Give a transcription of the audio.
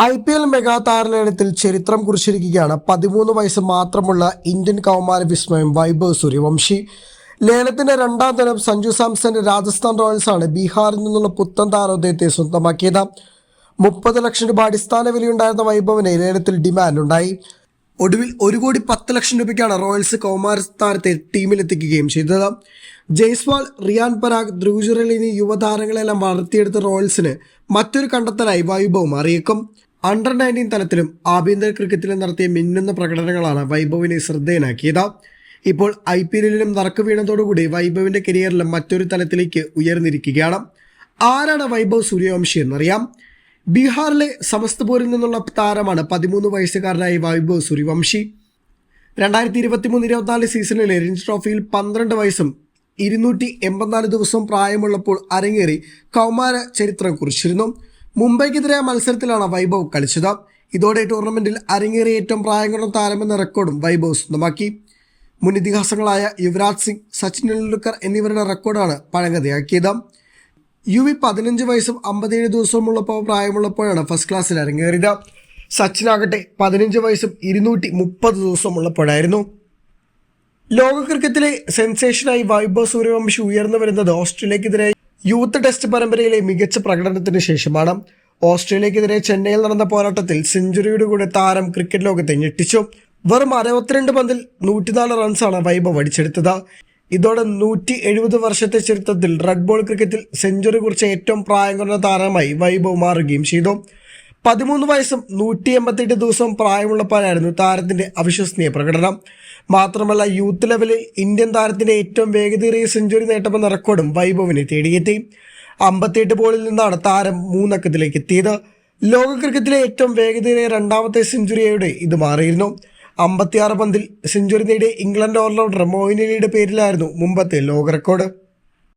I P L mega ചരിത്രം കുറിച്ചിരിക്കുകയാണ്. പതിമൂന്ന് വയസ്സ് മാത്രമുള്ള ഇന്ത്യൻ കൗമാര വിസ്മയം വൈഭവ് സൂര്യവംശി. ലേലത്തിന്റെ രണ്ടാം ദിനം സഞ്ജു സാംസന്റെ രാജസ്ഥാൻ റോയൽസ് ആണ് ബീഹാറിൽ നിന്നുള്ള പുത്തൻ താരോദയത്തെ സ്വന്തമാക്കിയത്. മുപ്പത് ലക്ഷം രൂപ അടിസ്ഥാന വിലയുണ്ടായിരുന്ന വൈഭവിന് ലേലത്തിൽ ഡിമാൻഡ് ഉണ്ടായി ഒടുവിൽ ഒരു കോടി പത്ത് ലക്ഷം രൂപയ്ക്കാണ് റോയൽസ് കൗമാര താരത്തെ ടീമിലെത്തിക്കുകയും ചെയ്തത്. ജയ്സ്വാൾ റിയാൻ പരാഗ് ധ്രുവ് എന്നീ യുവതാരങ്ങളെല്ലാം വളർത്തിയെടുത്ത റോയൽസിന് മറ്റൊരു കണ്ടെത്തലായി വൈഭവം മാറിയേക്കും അണ്ടർ നയന്റീൻ തലത്തിലും ആഭ്യന്തര ക്രിക്കറ്റിലും നടത്തിയ മിന്നുന്ന പ്രകടനങ്ങളാണ് വൈഭവിനെ ശ്രദ്ധേയനാക്കിയത്. ഇപ്പോൾ ഐ പി എല്ലിലും നറുക്ക് വീണതോടുകൂടി വൈഭവിന്റെ കരിയറിലും മറ്റൊരു തലത്തിലേക്ക് ഉയർന്നിരിക്കുകയാണ്. ആരാണ് വൈഭവ് സൂര്യവംശി എന്നറിയാം. ബീഹാറിലെ സമസ്തപൂരിൽ നിന്നുള്ള താരമാണ് പതിമൂന്ന് വയസ്സുകാരനായ വൈഭവ് സൂര്യവംശി. രണ്ടായിരത്തി ഇരുപത്തി മൂന്ന് ഇരുപത്തിനാല് സീസണിലെ രഞ്ജി ട്രോഫിയിൽ പന്ത്രണ്ട് വയസ്സും ഇരുന്നൂറ്റി എൺപത്തിനാല് ദിവസവും പ്രായമുള്ളപ്പോൾ അരങ്ങേറി കൗമാര ചരിത്രം കുറിച്ചിരുന്നു. മുംബൈക്കെതിരായ മത്സരത്തിലാണ് വൈഭവ് കളിച്ചത്. ഇതോടെ ടൂർണമെന്റിൽ അരങ്ങേറിയ ഏറ്റവും പ്രായം കുറഞ്ഞ താരമെന്ന റെക്കോർഡും വൈഭവ് സ്വന്തമാക്കി. മുൻ ഇതിഹാസങ്ങളായ യുവരാജ് സിംഗ് സച്ചിൻ ടെണ്ടുൽക്കർ എന്നിവരുടെ റെക്കോർഡാണ് പഴങ്കഥയാക്കിയത്. യു വി പതിനഞ്ച് വയസ്സും അമ്പത്തിയേഴ് ദിവസവുമുള്ളപ്പോൾ പ്രായമുള്ളപ്പോഴാണ് ഫസ്റ്റ് ക്ലാസ്സിൽ അരങ്ങേറിയത്. സച്ചിനാകട്ടെ പതിനഞ്ച് വയസ്സും ഇരുന്നൂറ്റി മുപ്പത് ദിവസമുള്ളപ്പോഴായിരുന്നു ലോക ക്രിക്കറ്റിലെ സെൻസേഷനായി വൈഭവ് സൂര്യവംശി ഉയർന്നു വരുന്നത് ഓസ്ട്രേലിയക്കെതിരെ യൂത്ത് ടെസ്റ്റ് പരമ്പരയിലെ മികച്ച പ്രകടനത്തിന് ശേഷമാണ് ഓസ്ട്രേലിയക്കെതിരെ ചെന്നൈയിൽ നടന്ന പോരാട്ടത്തിൽ സെഞ്ചുറിയുടെ കൂടെ താരം ക്രിക്കറ്റ് ലോകത്തെ ഞെട്ടിച്ചു. വെറും അറുപത്തിരണ്ട് പന്തിൽ നൂറ്റിനാല് റൺസാണ് വൈഭവ് അടിച്ചെടുത്തത്. ഇതോടെ നൂറ്റി എഴുപത് വർഷത്തെ ചരിത്രത്തിൽ റെഡ് ബോൾ ക്രിക്കറ്റിൽ സെഞ്ചുറി കുറിച്ച ഏറ്റവും പ്രായം കുറഞ്ഞ താരമായി വൈഭവ് മാറുകയും ചെയ്തു. പതിമൂന്ന് വയസ്സും നൂറ്റി എൺപത്തെട്ട് ദിവസവും പ്രായമുള്ളപ്പോഴായിരുന്നു താരത്തിന്റെ അവിശ്വസനീയ പ്രകടനം. മാത്രമല്ല യൂത്ത് ലെവലിൽ ഇന്ത്യൻ താരത്തിന്റെ ഏറ്റവും വേഗതയേറിയ സെഞ്ചുറി നേട്ടമെന്ന റെക്കോർഡും വൈഭവിനെ തേടിയെത്തി. അമ്പത്തിയെട്ട് ബോളിൽ നിന്നാണ് താരം മൂന്നക്കത്തിലേക്ക് എത്തിയത്. ലോക ക്രിക്കറ്റിലെ ഏറ്റവും വേഗതയേറിയ രണ്ടാമത്തെ സെഞ്ചുറിയോടെ ഇത് മാറിയിരുന്നു. അമ്പത്തിയാറ് പന്തിൽ സെഞ്ചുറി നേടിയ ഇംഗ്ലണ്ട് ഓൾറൗണ്ടർ മോയിനലിയുടെ പേരിലായിരുന്നു മുമ്പത്തെ ലോക റെക്കോർഡ്